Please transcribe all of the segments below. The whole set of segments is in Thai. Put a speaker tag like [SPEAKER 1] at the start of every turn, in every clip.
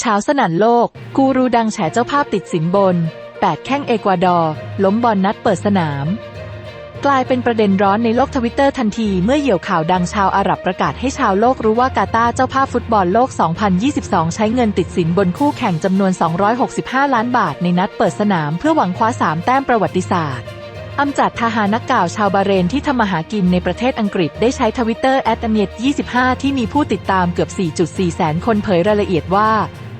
[SPEAKER 1] เช้าสนั่นโลก กูรูดังแฉเจ้าภาพติดสินบน 8 แข้งเอกวาดอร์ล้มบอลนัดเปิดสนาม กลายเป็นประเด็นร้อนในโลกทวิตเตอร์ทันทีเมื่อเหยี่ยวข่าวดังชาวอาหรับประกาศให้ชาวโลกรู้ว่ากาตาร์เจ้าภาพฟุตบอลโลก 2022 ใช้เงินติดสินบนคู่แข่งจำนวน 265 ล้านบาทในนัดเปิดสนามเพื่อหวังคว้า 3 แต้มประวัติศาสตร์อำจัดทหารนักก่าวชาวบาเรนที่ทำมาหากินในประเทศอังกฤษได้ใช้ทวิตเตอร์แอดเมีย25 ที่มีผู้ติดตามเกือบ 4.4 แสนคนเผยรายละเอียดว่า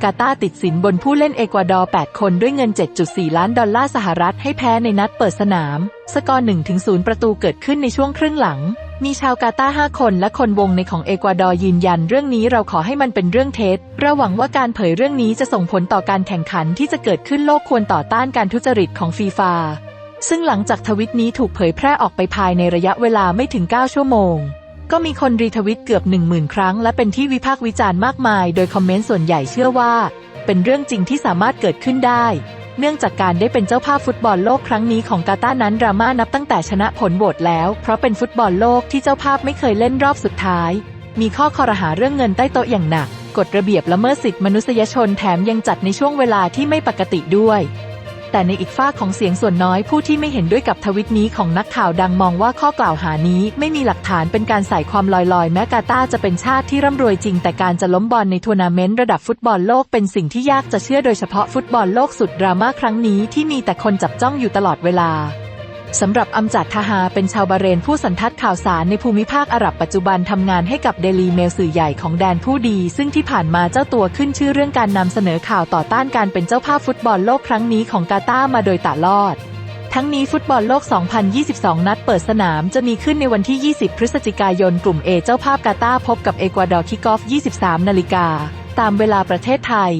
[SPEAKER 1] กาตาติดสินบนผู้เล่นเอกวาดอร์ 8 คนด้วยเงิน 7.4 ล้านดอลลาร์สหรัฐให้แพ้ในนัดเปิดสนาม สกอร์ 1-0 ประตูเกิดขึ้นในช่วงครึ่งหลัง มีชาวกาตาร์5คนและคนวงในของเอกวาดอร์ยืนยันเรื่องนี้เราขอให้มันเป็นเรื่องเท็จเราหวังว่าการเผยเรื่องนี้จะส่งผลต่อการแข่งขันที่จะเกิดขึ้นโลกควรต่อต้านการทุจริตของฟีฟา ซึ่งหลังจากทวิตนี้ถูกเผยแพร่ออกไปภายในระยะเวลาไม่ถึง 9 ชั่วโมง ก็มีคนรีทวิตเกือบ10,000 ครั้ง และเป็นที่วิพากษ์วิจารณ์มากมาย โดยคอมเมนต์ส่วนใหญ่เชื่อว่า เป็นเรื่องจริงที่สามารถเกิดขึ้นได้ เนื่องจากการได้เป็นเจ้าภาพฟุตบอลโลกครั้งนี้ของกาตาร์นั้นดราม่านับตั้งแต่ชนะผลโหวตแล้ว เพราะเป็นฟุตบอลโลกที่เจ้าภาพไม่เคยเล่นรอบสุดท้าย มีข้อคอรหาเรื่องเงินใต้โต๊ะอย่างหนักกฎระเบียบละเมิดสิทธิมนุษยชนแถมยังจัดในช่วงเวลาที่ไม่ปกติด้วย แต่ในอีกฝ้าของเสียงส่วนน้อยผู้ที่ไม่เห็นด้วยกับทวิตนี้ของนักข่าวดังมองว่าข้อกล่าวหานี้ ไม่มีหลักฐานเป็นการใส่ความลอยๆ แม้กาตาจะเป็นชาติที่ร่ำรวยจริง แต่การจะล้มบอลในทัวร์นาเมนต์ระดับฟุตบอลโลกเป็นสิ่งที่ยากจะเชื่อโดยเฉพาะฟุตบอลโลกสุดดราม่าครั้งนี้ที่มีแต่คนจับจ้องอยู่ตลอดเวลา สำหรับอัมจัดทฮาเป็นชาวบาเรนผู้สันทัดข่าวสารในภูมิภาคอาหรับปัจจุบันทำงานให้กับเดลีเมลสื่อใหญ่ของแดนผู้ดี ซึ่งที่ผ่านมาเจ้าตัวขึ้นชื่อเรื่องการนำเสนอข่าวต่อต้านการเป็นเจ้าภาพฟุตบอลโลกครั้งนี้ของกาตาร์มาโดยตลอด ทั้งนี้ฟุตบอลโลก 2022 นัดเปิดสนามจะมีขึ้นในวันที่ 20 พฤศจิกายนกลุ่ม A เจ้าภาพกาตาร์พบกับเอกวาดอร์คิกอฟ 23 นาฬิกาตามเวลาประเทศไทย